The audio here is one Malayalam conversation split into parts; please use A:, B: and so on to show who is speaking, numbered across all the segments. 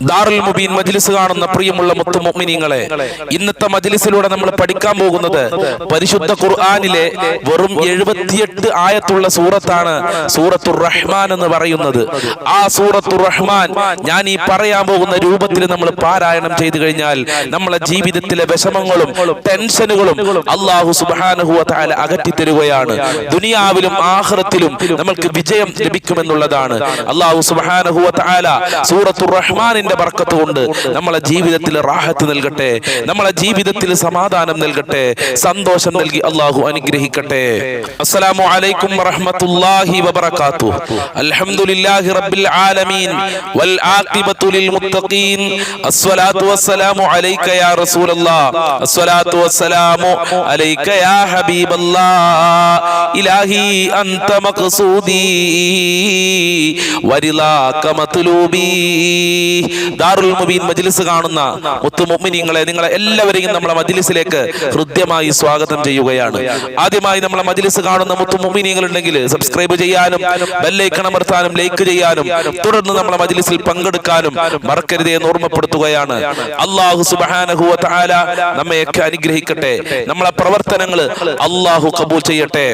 A: ദാറുൽ മുബീൻ മജ്ലിസ് കാണുന്ന പ്രിയമുള്ള മുത്തു മുഅ്മിനീങ്ങളെ ഇന്നത്തെ മജ്ലിസിലൂടെ നമ്മൾ പഠിക്കാൻ പോകുന്നത് പരിശുദ്ധ ഖുർആനിലെ വെറും എഴുപത്തിയെട്ട് ആയത്തുള്ള സൂറത്താണ് സൂറത്തുർ റഹ്മാൻ എന്ന് പറയുന്നത്. ആ സൂറത്തുർ റഹ്മാൻ ഞാൻ ഈ പറയാൻ പോകുന്ന രൂപത്തിൽ നമ്മൾ പാരായണം ചെയ്തു കഴിഞ്ഞാൽ നമ്മളെ ജീവിതത്തിലെ വിഷമങ്ങളും ടെൻഷനുകളും അള്ളാഹു സുബ്ഹാനഹു വ തആല അകറ്റി തരുകയാണ്. ദുനിയാവിലും ആഖിറത്തിലും നമ്മൾക്ക് വിജയം ലഭിക്കുമെന്നുള്ളതാണ്. അള്ളാഹു തആല സൂറത്തുർ റഹ്മാനിന്റെ ബർക്കത്ത് കൊണ്ട് നമ്മളെ ജീവിതത്തിൽ റാഹത്ത് നൽകട്ടെ. നമ്മളെ ജീവിതത്തിൽ സമാധാനം നൽകട്ടെ. സന്തോഷം നൽകി അള്ളാഹു അനുഗ്രഹിക്കട്ടെ. അസ്സലാമു അലൈക്കും വറഹ്മത്തുള്ളാഹി വബറകാതുഹു. അൽഹംദുലില്ലാഹി റബ്ബിൽ ആലമീൻ. വൽ ആഖിബത്തു ലിൽ മുത്തഖീൻ. അസ്സലാത്തു വസ്സലാമു അലൈക യാ റസൂലല്ലാഹ് അസ്സലാത്തു വസ്സലാമു അലൈക യാ ഹബീബല്ലാഹ് ഇലാഹി അൻത മഖ്സൂദി. വരിലാക മത്ലൂബി. ദാറുൽ മുബീൻ മജ്ലിസ് കാണുന്ന മുത്തു മുഅ്മിനീങ്ങളെ നിങ്ങളെ എല്ലാവരെയും നമ്മളെ മജ്ലിസിലേക്ക് ഹൃദ്യമായി സ്വാഗതം ചെയ്യുകയാണ്. ആദ്യമായി നമ്മളെ മജ്ലിസ് കാണുന്ന മുത്തു മുഅ്മിനീങ്ങൾ ഉണ്ടെങ്കിൽ സബ്സ്ക്രൈബ് ചെയ്യാനും ബെല്ലൈക്കൺ അമർത്താനും ലൈക്ക് ചെയ്യാനും തുടർന്ന് നമ്മളെ മജ്ലിസിൽ പങ്കെടുക്കാനും മറക്കരുതേ എന്ന് ഓർമ്മപ്പെടുത്തുകയാണ്. അള്ളാഹു സുബ്ഹാനഹു താല നമ്മയൊക്കെ അനുഗ്രഹിക്കട്ടെ. നമ്മളെ പ്രവർത്തനങ്ങൾ അള്ളാഹു കബൂൽ ചെയ്യട്ടെ.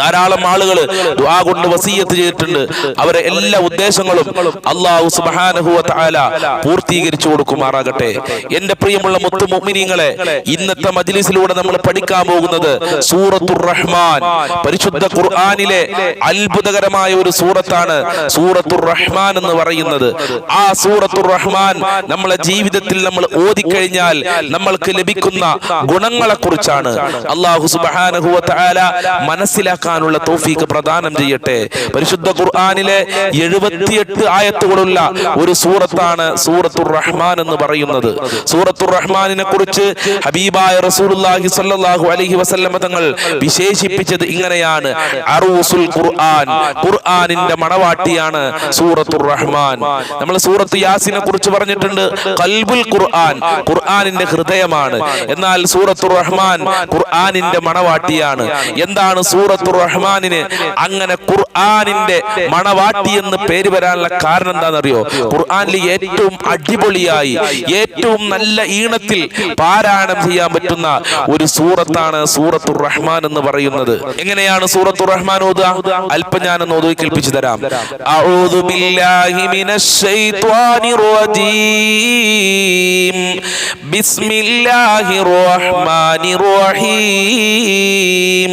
A: ധാരാളം ആളുകൾ ദുആ കൊണ്ട് വസീയത്ത് ചെയ്തിട്ടുണ്ട്. അവരെ എല്ലാ ഉദ്ദേശങ്ങളും അള്ളാഹു സുബ്ഹാനഹു തആല പൂർത്തീകരിച്ചു കൊടുക്കുമാറാകട്ടെ. എന്റെ പ്രിയമുള്ള മുത്തു മുഅ്മിനീങ്ങളെ ഇന്നത്തെ മജ്ലിസിലൂടെ നമ്മൾ പഠിക്കാൻ പോകുന്നത് സൂറത്തുർ റഹ്മാൻ. പരിശുദ്ധ ഖുർആനിലെ അത്ഭുതകരമായ ഒരു സൂറത്താണ് സൂറത്തുർ റഹ്മാൻ എന്ന് പറയുന്നത്. ആ സൂറത്തുർ റഹ്മാൻ നമ്മളെ ജീവിതത്തിൽ നമ്മൾ ഓതിക്കഴിഞ്ഞാൽ നമ്മൾക്ക് ലഭിക്കുന്ന ഗുണങ്ങളെ കുറിച്ചാണ് അള്ളാഹു സുബ്ഹാനഹു തആല മനസ്സിലാക്കാനുള്ള തൗഫീക്ക് പ്രദാനം ചെയ്യട്ടെ. പരിശുദ്ധ ഖുർആാനിലെ എഴുപത്തിയെട്ട് ആയത്തുകളുള്ള ഒരു സൂറത്താണ് സൂറത്തുർ റഹ്മാൻ എന്ന് പറയുന്നത്. സൂറത്തുർ റഹ്മാനിനെ കുറിച്ച് ഹബീബായ റസൂലുള്ളാഹി സ്വല്ലല്ലാഹു അലൈഹി വസല്ലമ തങ്ങൾ വിശേഷിപ്പിച്ചത് ഇങ്ങനെയാണ്. അറൂസുൽ ഖുർആൻ ഖുർആനിന്റെ മണവാട്ടിയാണ് സൂറത്തുർ റഹ്മാൻ. നമ്മൾ സൂറത്ത് യാസിനെ കുറിച്ച് പറഞ്ഞിട്ടുണ്ട്. കൽബുൽ ഖുർആൻ ഖുർആനിന്റെ ഹൃദയമാണ്. എന്നാൽ സൂറത്തുർ റഹ്മാൻ ഖുർആനിന്റെ മണവാട്ടിയാണ്. എന്താണ് സൂറത്തുർ റഹ്മാനിന് അങ്ങനെ ഖുർആനിന്റെ മണവാട്ടി എന്ന് പേര് വരാനുള്ള കാരണം എന്താണെന്നറിയോ? ഖുർആനിൽ ഏറ്റവും അടിപൊളിയായി ഏറ്റവും നല്ല ഈണത്തിൽ പാരായണം ചെയ്യാൻ പറ്റുന്ന ഒരു സൂറത്താണ് സൂറത്തുർ റഹ്മാൻ എന്ന് പറയുന്നത്. എങ്ങനെയാണ് സൂറത്തുർ റഹ്മാൻ ഓതുക? അല്പം ഞാൻ ഓതി കേൾപ്പിച്ചു തരാം. ബിസ്മില്ലാഹിർ റഹ്മാനിർ റഹീം.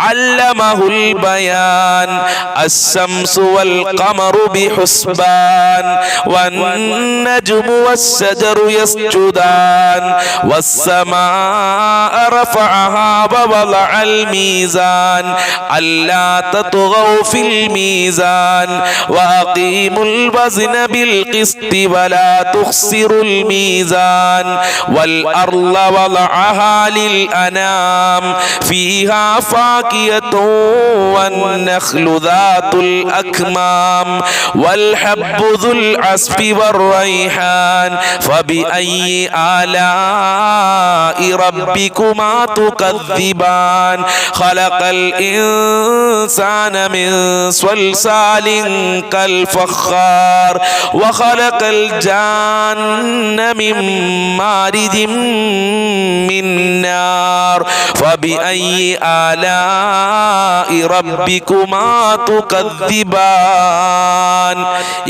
A: علمه البيان الشمس والقمر بحسبان والنجم والشجر يسجدان والسماء رفعها ووضع الميزان ألا تطغوا في الميزان وأقيموا الوزن بالقسط ولا تخسروا الميزان والأرض وضعها للأنام فيها فاكهة والنخل ذات الأكمام والحب ذو العصف والريحان فبأي آلاء ربكما تكذبان؟ خلق الإنسان من صلصال كالفخار وخلق الجان من مارد من نار فبأي آلاء ربكما تكذبان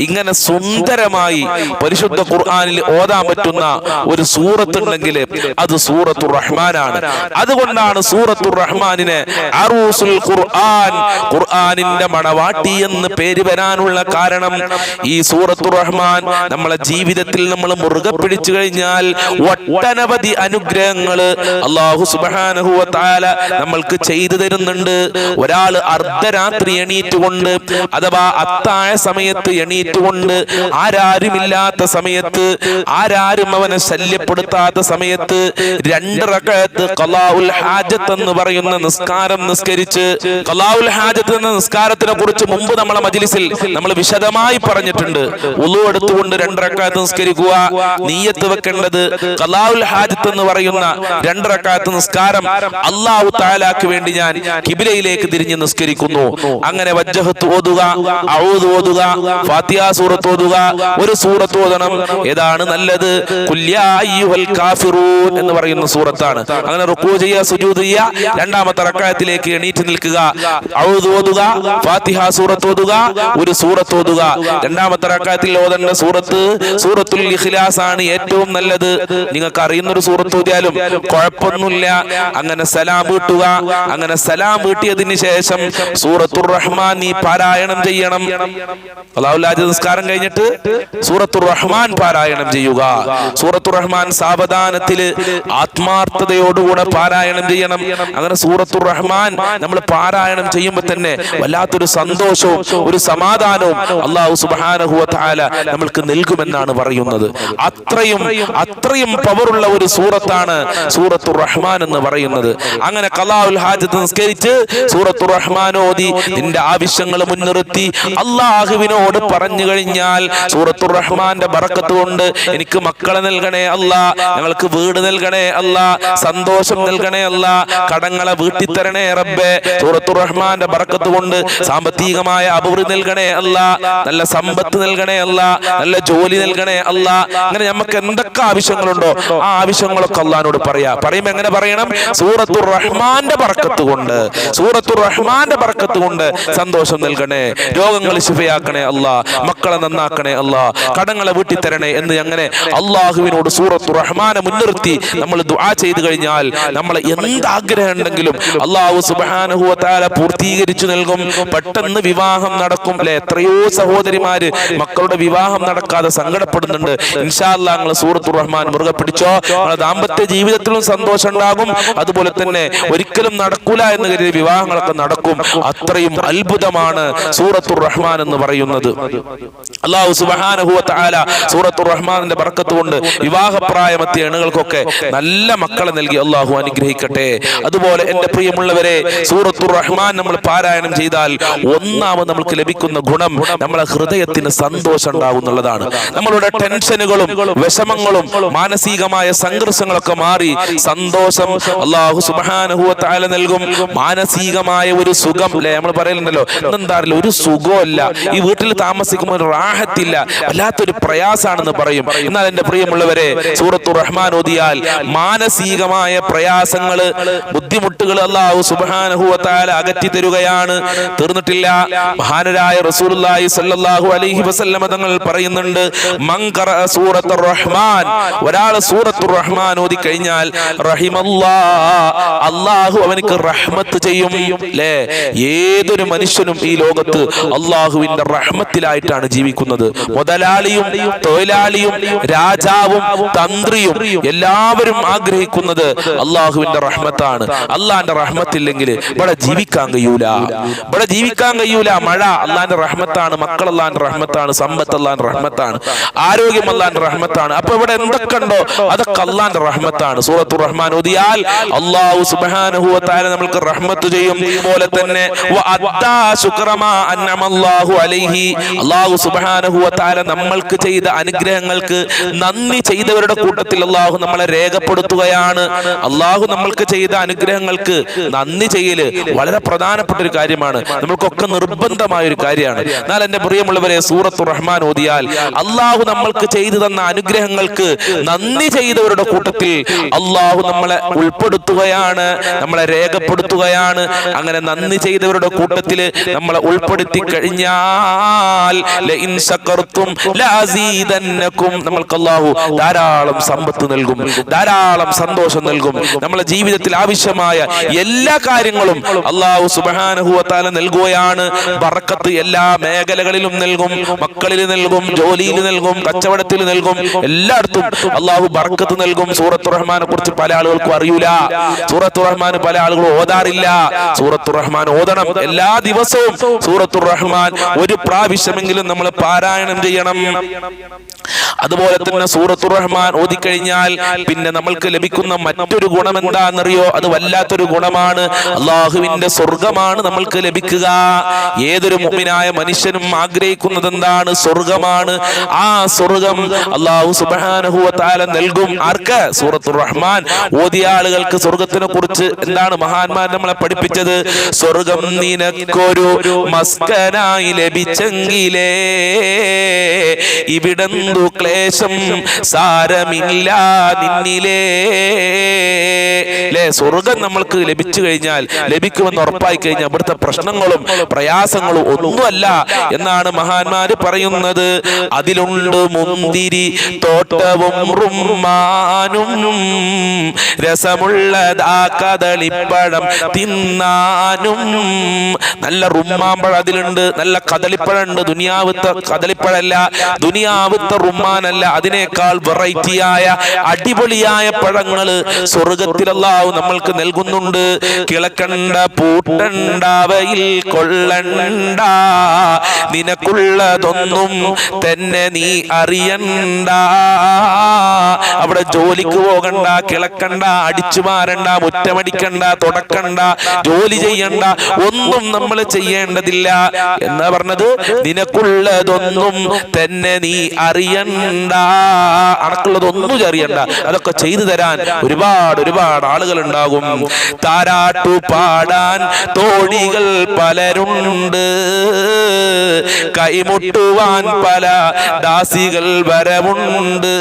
A: ഇങ്ങനെ സുന്ദരമായി പരിശുദ്ധ ഖുർആനിൽ ഓതാൻ പറ്റുന്ന ഒരു സൂറത്ത് ഉണ്ടെങ്കിൽ അത് സൂറത്തു റഹ്മാനാണ് അതുകൊണ്ടാണ് സൂറത്തു റഹ്മാനിന് അറൂസുൽ ഖുർആൻ ഖുർആനിന്റെ മണവാട്ടി എന്ന് പേര് വരാനുള്ള കാരണം ഈ സൂറത്തു റഹ്മാൻ നമ്മളെ ജീവിതത്തിൽ നമ്മൾ മുറുകെ പിടിച്ചു കഴിഞ്ഞാൽ ഒട്ടനവധി അനുഗ്രഹങ്ങൾ അള്ളാഹു സുബ്ഹാനഹു വ തആല നമ്മൾക്ക് ചെയ്തു തരുന്നുണ്ട്. ഒരാൾ അർദ്ധരാത്രി എണീറ്റുകൊണ്ട് അഥവാ അത്തായ സമയത്ത് എണീറ്റുകൊണ്ട് ആരാരുമില്ലാത്ത സമയത്ത് ആരാരും അവനെ ശല്യപ്പെടുത്താത്ത സമയത്ത് രണ്ട് റക്കത്ത് ഖലാഉൽ ഹാജത്ത് എന്ന് പറയുന്ന നിസ്കാരം നിസ്കരിച്ച് കലാവുൽ ഹാജത്ത് എന്ന നിസ്കാരത്തിനെ കുറിച്ച് മുമ്പ് നമ്മളെ മജിലിസിൽ നമ്മൾ വിശദമായി പറഞ്ഞിട്ടുണ്ട്. ഉളു എടുത്തുകൊണ്ട് രണ്ട് റകഅത്ത് നിസ്കരിക്കുക നീയത്ത് വെക്കേണ്ടത് കലാവുൽ ഹാജത്ത് എന്ന് പറയുന്ന രണ്ട് നിസ്കാരം നിസ്കാരം അല്ലാഹു താലാക്ക് വേണ്ടി ഞാൻ കിബിലയിലേക്ക് തിരിഞ്ഞ് നിസ്കരിക്കുന്നു. അങ്ങനെ വജ്ജഹത്ത് ഓതുക ഔദ് ഓതുക ഫാത്തിഹ സൂറത്ത് ഓതുക ഒരു സൂറത്ത് ഓതണം. ഏതാണ് നല്ലത്? കാഫിറൂൻ എന്ന് പറയുന്ന സൂറത്താണ്. അങ്ങനെ റുക്കൂ ചെയ്യുക സുജൂദ് ചെയ്യുക രണ്ടാമത്തെ റക്കായത്തിലേക്ക് എണീറ്റ് നിൽക്കുക. ഔദ് ഓതുക ഫാത്തിഹ സൂറത്ത് ഓതുക ഒരു സൂറത്ത് ഓതുക. രണ്ടാമത്തെ റക്കായത്തിൽ ഓതേണ്ട സൂറത്ത് സൂറത്തുൽ ഇഖ്ലാസ് ആണ് ഏറ്റവും നല്ലത്. നിങ്ങൾക്ക് അറിയുന്ന ഒരു സൂറത്ത് ഓതിയാലും കുഴപ്പമൊന്നുമില്ല. അങ്ങനെ സലാം വീട്ടുക അങ്ങനെ സലാം വീട്ടിയതിന് ശേഷം സൂറത്തുർ റഹ്മാൻ നീ പാരായണം ചെയ്യണം. അള്ളാഹുല്ലാജ് നിസ്കാരം കഴിഞ്ഞിട്ട് സൂറത്തുർ റഹ്മാൻ പാരായണം ചെയ്യുക. സൂറത്തുർ റഹ്മാൻ സാവധാനത്തിൽ ആത്മാർത്ഥതയോടുകൂടെ പാരായണം ചെയ്യണം. അങ്ങനെ സൂറത്തുർ റഹ്മാൻ നമ്മൾ പാരായണം ചെയ്യുമ്പോൾ തന്നെ വല്ലാത്തൊരു സന്തോഷവും ഒരു സമാധാനവും അള്ളാഹു സുബാനഹുവ താല നമ്മൾക്ക് നൽകുമെന്നാണ് പറയുന്നത്. അത്രയും അത്രയും പവറുള്ള ഒരു സൂറത്താണ് സൂറത്തുർ റഹ്മാൻ എന്ന് പറയുന്നത്. അങ്ങനെ കലാഉൽ ഹാജത്ത് നിസ്കരിച്ച് സൂറത്തു റഹ്മാൻ ഓതി നിന്റെ ആവശ്യങ്ങൾ മുൻനിർത്തി. അള്ളാഹുവിനോട് പറഞ്ഞു കഴിഞ്ഞാൽ സൂറത്തു റഹ്മാന്റെ ബറക്കത്ത് കൊണ്ട് എനിക്ക് മക്കളെ നൽകണേ അല്ല ഞങ്ങൾക്ക് വീട് നൽകണേ അല്ല സന്തോഷം നൽകണേ അല്ല കടങ്ങളെ വീട്ടിത്തരണേ റബ്ബേ. സൂറത്തു റഹ്മാന്റെ ബറക്കത്ത് കൊണ്ട് സാമ്പത്തികമായ അഭിവൃദ്ധി നൽകണേ അല്ല നല്ല സമ്പത്ത് നൽകണേ അല്ല നല്ല ജോലി നൽകണേ അല്ല. അങ്ങനെ നമുക്ക് എന്തൊക്കെ ആവശ്യങ്ങളുണ്ടോ ആ ആവശ്യങ്ങളൊക്കെ അള്ളഹാനോട് പറയാ. പറയുമ്പോ എങ്ങനെ പറയണം? സൂറത്തുർ റഹ്മാന്റെ പറക്കത്ത് കൊണ്ട് സൂറത്തു റഹ്മാന്റെ പറക്കത്ത് കൊണ്ട് സന്തോഷം നൽകണേ രോഗങ്ങൾ ശിഫയാക്കണേ അല്ല മക്കളെ നന്നാക്കണേ അല്ല കടങ്ങളെ വീട്ടിത്തരണേ എന്ന് അങ്ങനെ അള്ളാഹുവിനോട് സൂറത്തു റഹ്മാനെ മുൻനിർത്തി നമ്മൾ ദുആ ചെയ്തു കഴിഞ്ഞാൽ നമ്മൾ എന്ത് ആഗ്രഹം ഉണ്ടെങ്കിലും അള്ളാഹു സുബ്ഹാനഹു വതആല പൂർത്തീകരിച്ചു നൽകും. പെട്ടെന്ന് വിവാഹം നടക്കും. അല്ലെ? എത്രയോ സഹോദരിമാര് മക്കളുടെ വിവാഹം നടക്കാതെ സങ്കടപ്പെടുന്നുണ്ട്. ഇൻഷാല്ലാ നിങ്ങൾ സൂറത്തു റഹ്മാൻ മുറുകെ പിടിച്ചോ. ദാമ്പത്യ ജീവിതത്തിലും സന്തോഷം ഉണ്ടാകും. അതുപോലെ തന്നെ ഒരിക്കലും നടക്കൂല എന്ന് കരുതി വിവാഹങ്ങളൊക്കെ നടക്കും. അത്രയും അത്ഭുതമാണ് സൂറത്തുർ റഹ്മാൻ എന്ന് പറയുന്നത്. അള്ളാഹു സുബ്ഹാനഹു വതആല സൂറത്തുർ റഹ്മാനിന്റെ ബർക്കത്ത് കൊണ്ട് വിവാഹപ്രായമെത്തിയ എണ്ണുകൾക്കൊക്കെ നല്ല മക്കളെ നൽകി അള്ളാഹു അനുഗ്രഹിക്കട്ടെ. അതുപോലെ എന്റെ പ്രിയമുള്ളവരെ സൂറത്തുർ റഹ്മാൻ നമ്മൾ പാരായണം ചെയ്താൽ ഒന്നാമത് നമുക്ക് ലഭിക്കുന്ന ഗുണം നമ്മളെ ഹൃദയത്തിന് സന്തോഷം ഉണ്ടാകുന്നുള്ളതാണ് നമ്മളുടെ ടെൻഷനുകളും വിഷമങ്ങളും മാനസികമായ സംഘർഷങ്ങളൊക്കെ മാറി സന്തോഷം അള്ളാഹു സുബ്ഹാനഹു വതആല നൽകും. മാനസികമായ ഒരു സുഖം അല്ലെ നമ്മൾ പറയലുണ്ടല്ലോ എന്താറില്ല ഒരു സുഖമല്ല ഈ വീട്ടിൽ താമസിക്കുമ്പോൾ ഒരു റാഹത്തില്ല. വല്ലാത്തൊരു പ്രയാസാണെന്ന് പറയും. എന്നാൽ എന്റെ പ്രിയമുള്ളവരെ സൂറത്തു റഹ്മാൻ ഓതിയാൽ മാനസികമായ പ്രയാസങ്ങൾ ബുദ്ധിമുട്ടുകൾ അള്ളാഹു സുബ്ഹാനഹു വതആല അകറ്റി തരുകയാണ്. തീർന്നിട്ടില്ല. മഹാനരായ റസൂലുള്ളാഹി സല്ലാഹു അലൈഹി വസല്ലമ തങ്ങൾ പറയുന്നുണ്ട് മങ്കറ സൂറത്ത് റഹ്മാൻ ഒരാൾ സൂറത്തുർ റഹ്മാൻ ഓതി കഴിഞ്ഞാൽ റഹിമല്ലാ അള്ളാഹു അവനക്ക് റഹ്മത്ത് ചെയ്യും അല്ലേ ഏതൊരു മനുഷ്യനും ഈ ലോകത്ത് അള്ളാഹുവിന്റെ റഹ്മത്തിലായിട്ടാണ് ജീവിക്കുന്നത്. മുതലാളിയും തൊഴിലാളിയും രാജാവും തന്ത്രിയും എല്ലാവരും ആഗ്രഹിക്കുന്നത് അള്ളാഹുവിന്റെ റഹ്മത്താണ്. അള്ളാഹിന്റെ റഹ്മത്തില്ലെങ്കിൽ ഇവിടെ ജീവിക്കാൻ കഴിയൂല. ഇവിടെ ജീവിക്കാൻ കഴിയൂല. മഴ അള്ളാഹിന്റെ റഹ്മത്താണ്. മക്കൾ അള്ളാഹിന്റെ റഹ്മത്താണ്. സമ്പത്ത് അള്ളാഹിന്റെ റഹ്മത്താണ്. ആരോഗ്യം അള്ളാന്റെ റഹ്മത്താണ്. അപ്പൊ ഇവിടെ എന്തൊക്കെ ഉണ്ടോ? അതൊക്കെ അള്ളാന്റെ റഹ്മത്താണ്. സൂറത്തു റഹ്മാൻ ഓതിയാൽ അള്ളാഹു സുബ്ഹാനഹു വതആല നമ്മൾക്ക് റഹ്മത്ത് ചെയ്യും. പോലെ തന്നെ അള്ളാഹു സുബ്ഹാനഹു വതആല നമ്മൾക്ക് ചെയ്ത അനുഗ്രഹങ്ങൾക്ക് നന്ദി ചെയ്തവരുടെ കൂട്ടത്തിൽ അള്ളാഹു നമ്മളെ രേഖപ്പെടുത്തുകയാണ്. അള്ളാഹു നമ്മൾക്ക് ചെയ്ത അനുഗ്രഹങ്ങൾക്ക് നന്ദി ചെയ്യൽ വളരെ പ്രധാനപ്പെട്ട ഒരു കാര്യമാണ്. നമ്മൾക്കൊക്കെ നിർബന്ധമായ ഒരു കാര്യമാണ്. എന്നാൽ എന്റെ പ്രിയമുള്ളവരെ സൂറത്തു റഹ്മാൻ ഓതിയാൽ അള്ളാഹു നമ്മൾക്ക് ചെയ്തു തന്ന അനുഗ്രഹങ്ങൾക്ക് നന്ദി ചെയ്തവരുടെ കൂട്ടത്തിൽ അള്ളാഹു നമ്മളെ ഉൾപ്പെടുത്തുകയാണ്. നമ്മളെ രേഖപ്പെടുത്തുകയാണ്. അങ്ങനെ നന്ദി ചെയ്തവരുടെ കൂട്ടത്തിൽ നമ്മളെ ഉൾപ്പെടുത്തി കഴിഞ്ഞാൽ നമ്മൾക്ക് അള്ളാഹു ധാരാളം സമ്പത്ത് നൽകും ധാരാളം സന്തോഷം നൽകും. നമ്മളെ ജീവിതത്തിൽ ആവശ്യമായ എല്ലാ കാര്യങ്ങളും അള്ളാഹു സുബ്ഹാനഹു വതആല നൽകുകയാണ്. ബറക്കത്ത് എല്ലാ മേഖലകളിലും നൽകും മക്കളിൽ നൽകും ജോലിയിൽ നൽകും കച്ചവടത്തിൽ നൽകും എല്ലായിടത്തും അള്ളാഹു ബർക്കത്ത് നൽകും. സൂറത്ത് റഹ്മാനെ കുറിച്ച് പല ആളുകൾക്കും അറിയൂല. സൂറത്തു റഹ്മാൻ പല ആളുകളും ഓതാറില്ല. സൂറത്തു റഹ്മാൻ ഓതണം എല്ലാ ദിവസവും. സൂറത്തുർ റഹ്മാൻ ഒരു പ്രാവശ്യമെങ്കിലും നമ്മൾ പാരായണം ചെയ്യണം. അതുപോലെ തന്നെ സൂറത്തുർ റഹ്മാൻ ഓതിക്കഴിഞ്ഞാൽ പിന്നെ നമ്മൾക്ക് ലഭിക്കുന്ന മറ്റൊരു ഗുണം എന്താണെന്നറിയോ? അത് വല്ലാത്തൊരു ഗുണമാണ്. അള്ളാഹുവിന്റെ സ്വർഗമാണ് നമ്മൾക്ക് ലഭിക്കുക. ഏതൊരു മുമ്പിനായ മനുഷ്യനും ആഗ്രഹിക്കുന്നത് എന്താണ്? സ്വർഗമാണ് ആ സ്വർഗം അള്ളാഹു സുബ്ഹാനഹു വ തആല നൽകും. ആർക്ക്? സൂറത്തുർ റഹ്മാൻ. ഓതിയ ആളുകൾക്ക് സ്വർഗത്തിനെ കുറിച്ച് എന്താണ് മഹാന്മാർ നമ്മളെ പഠിപ്പിച്ചത്? സ്വർഗം നിനക്കൊരു മസ്കനായി ലഭിച്ചെങ്കിലേ ഇവിടെന്തു ക്ലേശം സാരമില്ല നിന്നിലേ. ലേ സ്വർഗം നമ്മൾക്ക് ലഭിച്ചു കഴിഞ്ഞാൽ ലഭിക്കുമെന്ന് ഉറപ്പായി കഴിഞ്ഞാൽ ഇവിടുത്തെ പ്രശ്നങ്ങളും പ്രയാസങ്ങളും ഒന്നുമല്ല എന്നാണ് മഹാന്മാര് പറയുന്നത്. അതിലുണ്ട് മുന്തിരി തോട്ടവും റുമ്മാനും രസമുള്ളതാ കദളിപ്പഴം തിന്നാനും നല്ല റുമ്മാമ്പഴം അതിലുണ്ട് നല്ല കദളിപ്പഴം ഉണ്ട് ദുനിയാവത്തെ കദളിപ്പഴല്ല ദുനിയാവത്തെ റുമ്മാനല്ല. അതിനേക്കാൾ വെറൈറ്റിയായ അടിപൊളിയായ പഴങ്ങൾ സ്വർഗത്തിലല്ലാവും നമ്മൾക്ക് നൽകുന്നുണ്ട്. കിളക്കണ്ട പൂട്ടണ്ടവയിൽ കൊള്ളണ്ട. നിനക്കുള്ളതൊന്നും തന്നെ നീ അറിയണ്ട. അവിടെ ജോലിക്ക് പോകണ്ട കിളക്കണ്ട അടിച്ചു മാറണ്ട മുറ്റമടിക്കണ്ട തുടക്കണ്ട ജോലി ചെയ്യണ്ട ഒന്നും നമ്മൾ ചെയ്യേണ്ടതില്ല. എന്നാ പറഞ്ഞത്? നിനക്കുള്ളതൊന്നും തന്നെ നീ അറിയണ്ട. അണക്കുള്ളതൊന്നും അറിയണ്ട. അതൊക്കെ ചെയ്തു തരാൻ ഒരുപാട് ഒരുപാട് ആളുകൾ ഉണ്ടാകും താരാട്ടു പാടാൻ തോഴികൾ പലരുണ്ട്. കൈമുട്ടുവാൻ പല ദാസികൾ വരവുണ്ട്.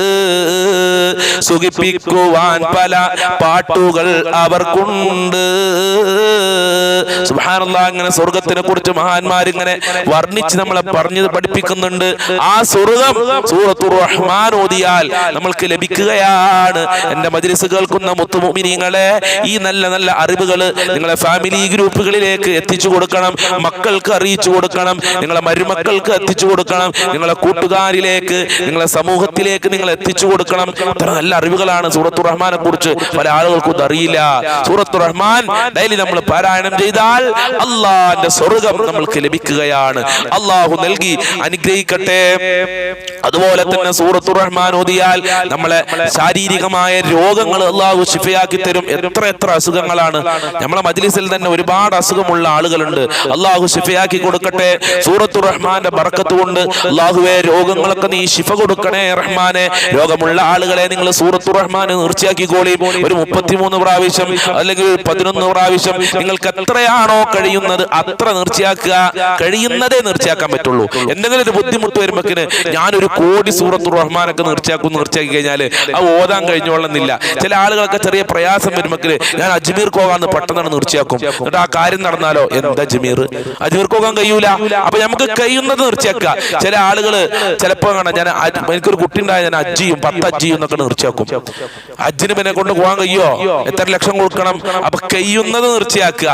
A: സുഖിപ്പിക്കുവാൻ പല പാട്ടുകൾ അവർക്കുണ്ട്. സുബ്ഹാനല്ലാഹ് അങ്ങനെ സ്വർഗത്തിനെ കുറിച്ച് മഹാന്മാരിങ്ങനെ വർണിച്ച് നമ്മളെ പറഞ്ഞത് പഠിപ്പിക്കുന്നുണ്ട്. ആ സ്വർഗം സൂറത്തുർ റഹ്മാൻ ഓതിയാൽ നമ്മൾക്ക് ലഭിക്കുകയാണ്. എന്റെ മജ്ലിസ് കേൾക്കുന്ന മുത്തുമോമിനിങ്ങളെ ഈ നല്ല നല്ല അറിവുകൾ നിങ്ങളെ ഫാമിലി ഗ്രൂപ്പുകളിലേക്ക് എത്തിച്ചു കൊടുക്കണം. മക്കൾക്ക് അറിയിച്ചു കൊടുക്കണം. നിങ്ങളെ മരുമക്കൾക്ക് എത്തിച്ചു കൊടുക്കണം. നിങ്ങളെ കൂട്ടുകാരിലേക്ക് നിങ്ങളെ സമൂഹത്തിലേക്ക് നിങ്ങൾ എത്തിച്ചു കൊടുക്കണം. ഇത്ര നല്ല അറിവുകളാണ് സൂറത്തു റഹ്മാനെ കുറിച്ച് പല ആളുകൾക്കും അറിയില്ല. സൂറത്തു റഹ്മാൻ ഡെയിലി നമ്മൾ പാരായണം ചെയ്താൽ അള്ളാന്റെ സ്വർഗം നമ്മൾക്ക് ലഭിക്കുകയാണ്. അള്ളാഹു നൽകി. അനുഗ്രഹിക്കട്ടെ. അതുപോലെ തന്നെ സൂറത്തു റഹ്മാൻ ഓതിയാൽ നമ്മളെ ശാരീരികമായ രോഗങ്ങൾ അള്ളാഹു ശിഫയാക്കി തരും. എത്ര എത്ര അസുഖങ്ങളാണ്. നമ്മളെ മജ്ലിസിൽ തന്നെ ഒരുപാട് അസുഖമുള്ള ആളുകളുണ്ട്. അള്ളാഹു ശിഫയാക്കി കൊടുക്കട്ടെ. സൂറത്തു റഹ്മാന്റെ ബർക്കത്ത് കൊണ്ട് അള്ളാഹുവെ രോഗങ്ങളൊക്കെ നീ ശിഫ കൊടുക്കണേ റഹ്മാനെ. രോഗമുള്ള ആളുകളെ നിങ്ങൾ സൂറത്തു റഹ്മാൻ തീർച്ചയാക്കിക്കോളി ഒരു മുപ്പത്തിമൂന്ന് പ്രാവശ്യം അല്ലെങ്കിൽ ഒരു പതിനൊന്ന് പ്രാവശ്യം നിങ്ങൾക്ക് എത്രയാണോ കഴിയുന്നത് അത്ര നിർച്ചയാക്കുക. കഴിയുന്നതേ നിർച്ചയാക്കാൻ പറ്റുള്ളൂ. എന്തെങ്കിലും ഒരു ബുദ്ധിമുട്ട് വരുമ്പോക്കിന് ഞാനൊരു കോടി സൂറത്തു റഹ്മാനൊക്കെ നിർച്ചയാക്കും നിർച്ചയാക്കി കഴിഞ്ഞാൽ അത് ഓതാൻ കഴിഞ്ഞോളുന്നില്ല ചില ആളുകളൊക്കെ ചെറിയ പ്രയാസം വരുമ്പോക്കിന് ഞാൻ അജ്മീർ കോകാന്ന് പെട്ടെന്നാണ് നിർച്ചയാക്കും. എന്നിട്ട് ആ കാര്യം നടന്നാലോ? എന്താ അജ്മീർ? അജ്മീർ കോകാൻ കഴിയൂല. അപ്പൊ നമുക്ക് കഴിയുന്നത് നിർച്ചയാക്കുക. ചില ആളുകൾ ചിലപ്പോ കാണാം ഞാൻ എനിക്കൊരു കുട്ടി ഉണ്ടായ ഞാൻ അജ്ജിയും പത്ത് അജ്ജിയും എന്നൊക്കെ നിർച്ചയാക്കും. അജ്ജിന് പിന്നെ കൊണ്ട് പോകാൻ കഴിയോ? എത്ര ലക്ഷം കൊടുക്കണം. അപ്പൊ കയ്യുന്നത് നിർച്ചയാക്കുക.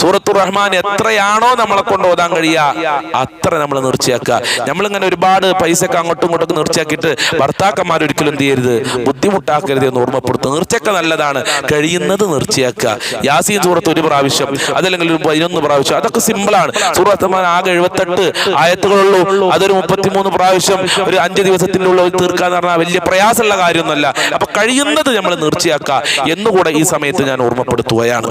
A: സൂറത്തു റഹ്മാൻ എത്രയാണോ നമ്മളെ കൊണ്ട് ഓതാൻ കഴിയുക അത്ര നമ്മൾ നിർച്ചയാക്കുക. നമ്മളിങ്ങനെ ഒരുപാട് പൈസ ഒക്കെ അങ്ങോട്ടും ഇങ്ങോട്ടും നിർച്ചയാക്കിയിട്ട് ഭർത്താക്കന്മാർ ഒരിക്കലും ചെയ്യരുത് ബുദ്ധിമുട്ടാക്കരുത് എന്ന് ഓർമ്മപ്പെടുത്തും നിർച്ചയൊക്കെ നല്ലതാണ്. കഴിയുന്നത് നിർച്ചയാക്കുക. യാസീൻ സൂറത്ത് ഒരു പ്രാവശ്യം അതല്ലെങ്കിൽ ഒരു പതിനൊന്ന് പ്രാവശ്യം അതൊക്കെ സിമ്പിളാണ് സൂറത്ത് റഹ്മാൻ ആകെ എഴുപത്തെട്ട് ആയത്തുകളുള്ളൂ. അതൊരു മുപ്പത്തിമൂന്ന് പ്രാവശ്യം ഒരു അഞ്ച് ദിവസത്തിനുള്ളിൽ ഉള്ളിൽ തീർക്കാന്ന് പറഞ്ഞാൽ വലിയ പ്രയാസമുള്ള കാര്യമൊന്നുമല്ല. അപ്പൊ കഴിയുന്നത് നമ്മൾ നിർച്ചയാക്കുക. എന്നുകൂടെ ഈ സമയത്ത് ഞാൻ ഓർമ്മപ്പെടുത്തുകയാണ്.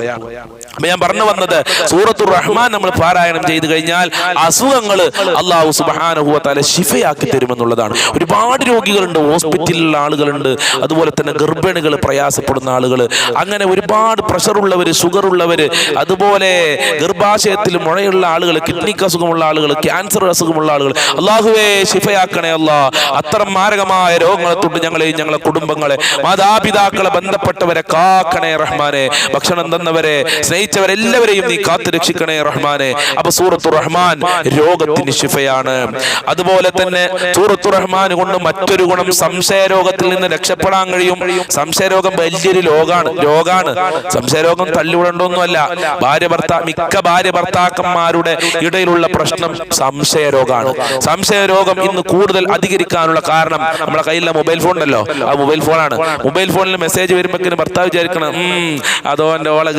A: അപ്പൊ ഞാൻ പറഞ്ഞു വന്നത് സൂറത്തു റഹ്മാൻ നമ്മൾ പാരായണം ചെയ്തു കഴിഞ്ഞാൽ അസുഖങ്ങൾ അള്ളാഹു സുബാനുഭവത്താലെ ശിഫയാക്കി തരുമെന്നുള്ളതാണ്. ഒരുപാട് രോഗികളുണ്ട് ഹോസ്പിറ്റലിലുള്ള ആളുകളുണ്ട് അതുപോലെ തന്നെ ഗർഭിണികൾ പ്രയാസപ്പെടുന്ന ആളുകൾ അങ്ങനെ ഒരുപാട് പ്രഷറുള്ളവർ ഷുഗർ ഉള്ളവര് അതുപോലെ ഗർഭാശയത്തിൽ മുഴയുള്ള ആളുകൾ കിഡ്നിക്ക് അസുഖമുള്ള ആളുകൾ ക്യാൻസർ അസുഖമുള്ള ആളുകൾ അള്ളാഹുവേ ശിഫയാക്കണേ അല്ലാ. അത്തരം മാരകമായ രോഗങ്ങളെ തൊട്ട് ഞങ്ങളെയും ഞങ്ങളെ കുടുംബങ്ങളെ മാതാപിതാക്കളെ ബന്ധപ്പെട്ടവരെ കാക്കണേ റഹ്മാനെ. ഭക്ഷണം തന്നവരെ സ്നേഹിച്ചവരെല്ലാവരെയും നീ കാത്തു രക്ഷിക്കണേ റഹ്മാനെ. അപ്പൊ സൂറത്തു റഹ്മാൻ രോഗത്തിന് ശിഫയാണ്. അതുപോലെ തന്നെ സൂറത്തു റഹ്മാൻ കൊണ്ട് മറ്റൊരു ഗുണം സംശയ രോഗത്തിൽ നിന്ന് രക്ഷപ്പെടാൻ കഴിയും. സംശയരോഗം വലിയൊരു രോഗാണ് രോഗാണ് സംശയരോഗം തള്ളിവിടേണ്ടൊന്നുമല്ല ഭാര്യ ഭർത്താ മിക്ക ഭാര്യ ഭർത്താക്കന്മാരുടെ ഇടയിലുള്ള പ്രശ്നം സംശയരോഗമാണ്. സംശയരോഗം ഇന്ന് കൂടുതൽ അധികരിക്കാനുള്ള കാരണം നമ്മുടെ കയ്യിലുള്ള മൊബൈൽ ഫോൺ ഉണ്ടല്ലോ ആ മൊബൈൽ ഫോണാണ്. മൊബൈൽ ഫോണിൽ മെസ്സേജ് വരുമ്പോഴേക്കും ഭർത്താവ് വിചാരിക്കണം "ഉം, അതോ എന്റെ ഓളെ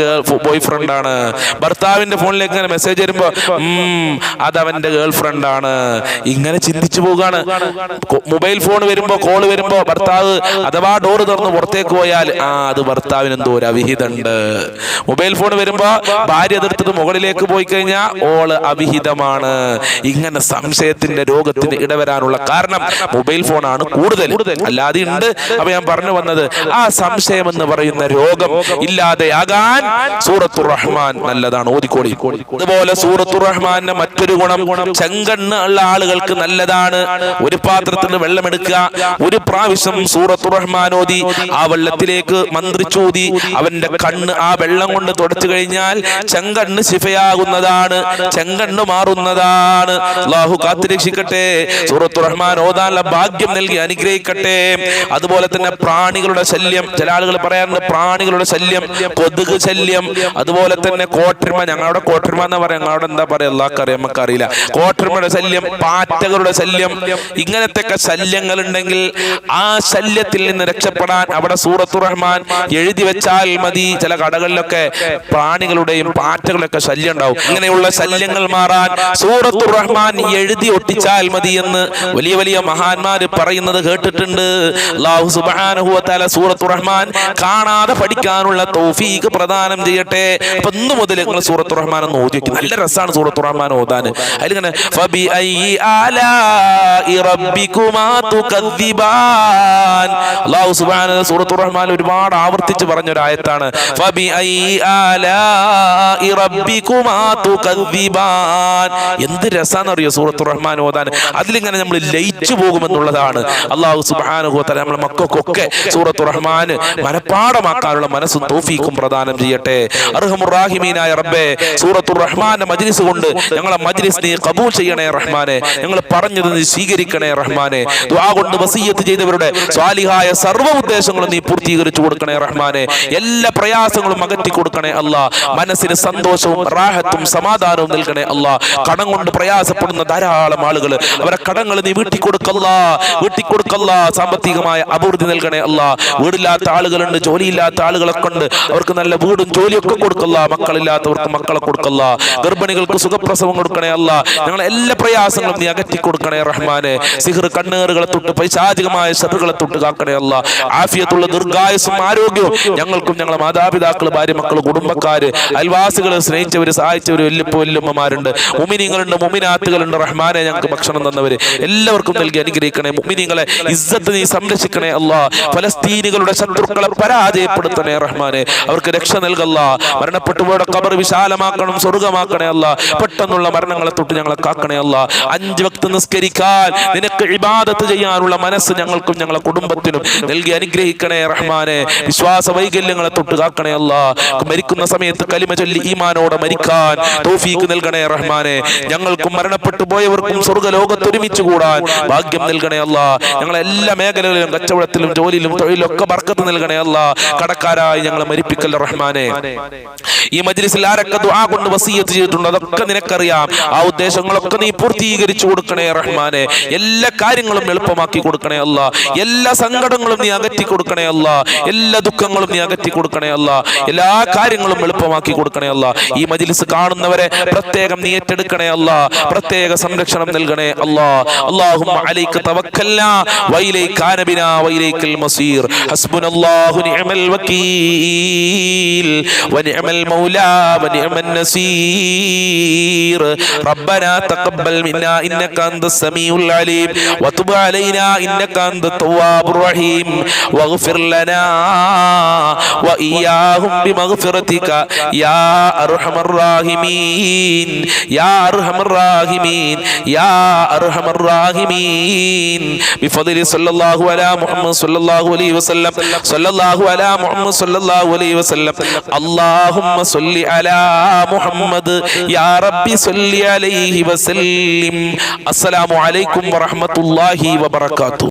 A: ബോയ് ഫ്രണ്ടാണ് ആണ്. ഭർത്താവിന്റെ ഫോണിലേക്ക് ഇങ്ങനെ മെസ്സേജ് വരുമ്പോൾ "ഉം, അത് അവന്റെ ഗേൾ ഫ്രണ്ടാണ് ഇങ്ങനെ ചിന്തിച്ചു പോവുകയാണ്. മൊബൈൽ ഫോൺ വരുമ്പോൾ കോൾ വരുമ്പോൾ ഭർത്താവ് അഥവാ ഡോർ തുറന്ന് പുറത്തേക്ക് പോയാൽ ആ അത് ഭർത്താവിന് എന്തോ ഒരു അവിഹിതമുണ്ട് മൊബൈൽ ഫോൺ വരുമ്പോൾ ഭാര്യ എതിർത്തത് മുകളിലേക്ക് പോയി കഴിഞ്ഞാൽ ഓൾ അവിഹിതമാണ്. ഇങ്ങനെ സംശയത്തിന്റെ രോഗത്തിന് ഇടവരാനുള്ള കാരണം മൊബൈൽ ഫോണാണ് കൂടുതൽ. അല്ലാതെ ഉണ്ട്. അപ്പൊ ഞാൻ പറഞ്ഞു വന്നത് ആ സംശയം എന്ന് പറയുന്ന രോഗം ഇല്ലാതെയാകാൻ സൂറത്തു റഹ്മാൻ നല്ലതാണ്. ഓതിക്കോളി അതുപോലെ സൂറത്തു റഹ്മാന്റെ മറ്റൊരു ഗുണം ചെങ്കണ്ണ് ഉള്ള ആളുകൾക്ക് നല്ലതാണ്. ഒരു പാത്രത്തിൽ വെള്ളമെടുക്കുക ഒരു പ്രാവശ്യം സൂറത്തു റഹ്മാൻ ഓതി ആ വെള്ളത്തിലേക്ക് മന്ത്രിച്ചോതി അവന്റെ കണ്ണ് ആ വെള്ളം കൊണ്ട് തുടച്ചു കഴിഞ്ഞാൽ ചെങ്കണ്ണ് ശിഫയാകുന്നതാണ്. ചെങ്കണ്ണ് മാറുന്നതാണ്. അള്ളാഹു കാത്തിരക്ഷിക്കട്ടെ. സൂറത്തു റഹ്മാൻ ഓതാനുള്ള ഭാഗ്യം നൽകി അനുഗ്രഹിക്കട്ടെ. അതുപോലെ തന്നെ പ്രാണികളുടെ ശല്യം. ചില ആളുകൾ പറയാറുണ്ട് പ്രാണികളുടെ ശല്യം കൊതുക് ശല്യം അതുപോലെ തന്നെ കോട്ടർമ ഞങ്ങളുടെ കോട്ടർമ എന്ന് പറയാം. ഞങ്ങളുടെ എന്താ പറയാ? എല്ലാവർക്കറിയാം നമുക്കറിയില്ല. കോട്ടർമയുടെ ശല്യം പാറ്റകളുടെ ശല്യം ഇങ്ങനത്തെ ശല്യങ്ങൾ ഉണ്ടെങ്കിൽ ആ ശല്യത്തിൽ നിന്ന് രക്ഷപ്പെടാൻ അവിടെ സൂറത്തു റഹ്മാൻ എഴുതി വെച്ചാൽ മതി. ചില കടകളിലൊക്കെ പ്രാണികളുടെയും പാറ്റകളുടെയൊക്കെ ശല്യം ഉണ്ടാവും. ഇങ്ങനെയുള്ള ശല്യങ്ങൾ മാറാൻ സൂറത്തു റഹ്മാൻ എഴുതി ഒട്ടിച്ചാൽ മതി എന്ന് വലിയ വലിയ മഹാന്മാര് പറയുന്നത് കേട്ടിട്ടുണ്ട്. സൂറത്തു റഹ്മാൻ കാണാതെ പഠിക്കാനുള്ള തൗഫീഖ് പ്രദാനം ചെയ്യട്ടെ. അപ്പൊ ഇന്ന് മുതൽ നിങ്ങൾ സൂറത്ത് റഹ്മാൻ ഒന്ന് ഓതി വെക്കും. നല്ല രസമാണ് സൂറത്ത് റഹ്മാൻ ഓതാൻ. അതിലിങ്ങനെ സൂറത്ത് റഹ്മാൻ ഒരുപാട് ആവർത്തിച്ച് പറഞ്ഞ ഒരു ആയത്താണ് എന്ത് രസാന്നറിയോ സൂറത്ത് റഹ്മാൻ ഓതാൻ. അതിലിങ്ങനെ നമ്മൾ ലയിച്ചു പോകുമെന്നുള്ളതാണ്. അള്ളാഹു തആല നമ്മളെ മക്കൾക്കൊക്കെ സൂറത്ത് റഹ്മാൻ മനപ്പാടമാക്കാനുള്ള മനസ്സും തോഫീക്കും പ്രദാനം ചെയ്യട്ടെ. അർഹമുറാഹിമീനായ റബ്ബേ സൂറത്തുർ റഹ്മാന്റെ മജ്ലിസ് കൊണ്ട് ഞങ്ങളെ മജ്ലിസ് നീ കബൂൽ ചെയ്യണേ റഹ്മാനെ. ഞങ്ങൾ പറഞ്ഞത് നീ സ്വീകരിക്കണേ റഹ്മാനെ. ദുആ കൊണ്ട് വസീയത്ത് ചെയ്തവരുടെ സ്വാലിഹായ സർവ ഉദ്ദേശങ്ങളും നീ പൂർത്തീകരിച്ചു കൊടുക്കണേ റഹ്മാനെ. എല്ലാ പ്രയാസങ്ങളും അകറ്റി കൊടുക്കണേ അല്ല മനസ്സിന് സന്തോഷവും റാഹത്തും സമാധാനവും നൽകണേ അല്ല കടം കൊണ്ട് പ്രയാസപ്പെടുന്ന ധാരാളം ആളുകൾ അവരെ കടങ്ങൾ നീ വീട്ടി കൊടുക്കല്ല വീട്ടി കൊടുക്കല്ല സാമ്പത്തികമായ അഭിവൃദ്ധി നൽകണേ അല്ല വീടില്ലാത്ത ആളുകളുണ്ട് ജോലിയില്ലാത്ത ആളുകളൊക്കെ കൊണ്ട് അവർക്ക് നല്ല വീടും ജോലിയൊക്കെ കൊടുക്കല്ല. മക്കളില്ലാത്തവർക്ക് മക്കളെ കൊടുക്കല്ല. ഗർഭിണികൾക്ക് സുഖപ്രസവം കൊടുക്കണേ അല്ല. ഞങ്ങളെ എല്ലാ പ്രയാസങ്ങളും നീ അകറ്റി കൊടുക്കണേ റഹ്മാനെ. സിഹർ കണ്ണേറുകളെ തൊട്ട് പൈശാചികമായ ശത്രുക്കളെ തൊട്ട് കാക്കണേ അല്ല. ആഫിയത്തുള്ള ദീർഘായുസും ആരോഗ്യവും ഞങ്ങൾക്കും ഞങ്ങളെ മാതാപിതാക്കൾ ഭാര്യ മക്കൾ കുടുംബക്കാര് അയൽവാസികൾ സ്നേഹിച്ചവര് സഹായിച്ചവര് വല്യപ്പോ വല്യമ്മമാരുണ്ട്. മുമിനിങ്ങളുണ്ട് മുമിനാത്തുകളുണ്ട്. റഹ്മാനെ ഞങ്ങൾക്ക് ഭക്ഷണം തന്നവര് എല്ലാവർക്കും നൽകി അനുഗ്രഹിക്കണേ. മുമിനിങ്ങളെ ഇസ്സത്ത് നീ സംരക്ഷിക്കണേ അല്ല. ഫലസ്തീനികളുടെ ശത്രുക്കളെ പരാജയപ്പെടുത്തണേ റഹ്മാനെ അവർക്ക് രക്ഷ നൽകല്ല. മരണപ്പെട്ടുപോയുടെ കബർ വിശാലമാക്കണം സ്വർഗമാക്കണേ അല്ല. പെട്ടെന്നുള്ള മരണങ്ങളെ തൊട്ട് ഞങ്ങളെ കാക്കണേ അല്ല. അഞ്ച് വക്ത് നിസ്കരിക്കാൻ നിനക്ക് ഇബാദത്ത് ചെയ്യാനുള്ള മനസ്സ് ഞങ്ങൾക്കും ഞങ്ങളെ കുടുംബത്തിനും നൽകി അനുഗ്രഹിക്കണേ റഹ്മാനെ. വിശ്വാസ വൈകല്യങ്ങളെ തൊട്ട് കാക്കണേ അല്ല. മരിക്കുന്ന സമയത്ത് കലിമ ചൊല്ലി ഈമാനോടെ മരിക്കാൻ തോഫീക്ക് നൽകണേ റഹ്മാനെ. ഞങ്ങൾക്കും മരണപ്പെട്ടു പോയവർക്കും സ്വർഗലോകത്ത് ഒരുമിച്ച് കൂടാൻ ഭാഗ്യം നൽകണേ അല്ല. ഞങ്ങളെ എല്ലാ മേഖലകളിലും കച്ചവടത്തിലും ജോലിയിലും തൊഴിലും ഒക്കെ ബർക്കത്ത് നൽകണേ അല്ല. കാരണക്കാരായി ഞങ്ങളെ മരിപ്പിക്കല്ല റഹ്മാനെ. ഈ മജ്ലിസിൽ ആരൊക്കെ ദുആ കൊണ്ട് വസീയത്ത് ചെയ്തിട്ടുണ്ട്? അതൊക്കെ നിനക്കറിയാം. ആ ഉദ്ദേശങ്ങളൊക്കെ നീ പൂർത്തീകരിച്ചു കൊടുക്കണേ റഹ്മാനെ. എല്ലാ കാര്യങ്ങളും എളുപ്പമാക്കി കൊടുക്കണേ അല്ല. എല്ലാ സങ്കടങ്ങളും നീ അകറ്റി കൊടുക്കണേ അല്ല. എല്ലാ ദുഃഖങ്ങളും നീ അകറ്റി കൊടുക്കണേ അല്ല. എല്ലാ കാര്യങ്ങളും എളുപ്പമാക്കി കൊടുക്കണേ അല്ല. ഈ മജ്ലിസ് കാണുന്നവരെ പ്രത്യേകം നീ ഏറ്റെടുക്കണേ അല്ല. പ്രത്യേക സംരക്ഷണം നൽകണേ അല്ല. അല്ലാഹുമ്മ അലൈക തവക്കൽ വൈലൈ നബിനാ വൈലൈക്കൽ മസീർ. ഹസ്ബുനല്ലാഹു നിഅമൽ വക്കീൽ. الوكيل. ونعم المولى ونعم النصير. ربنا تقبل منا إنك أنت السميع العليم. وتب علينا إنك أنت التواب الرحيم. واغفر لنا وإياهم بمغفرتك. يا أرحم الراحمين. يا أرحم الراحمين. يا أرحم الراحمين. بفضل صلى الله على محمد صلى الله عليه وسلم. صلى الله على محمد اللهم صلى الله عليه وسلم اللهم صل على محمد يا ربي صل عليه وسلم السلام عليكم ورحمة الله وبركاته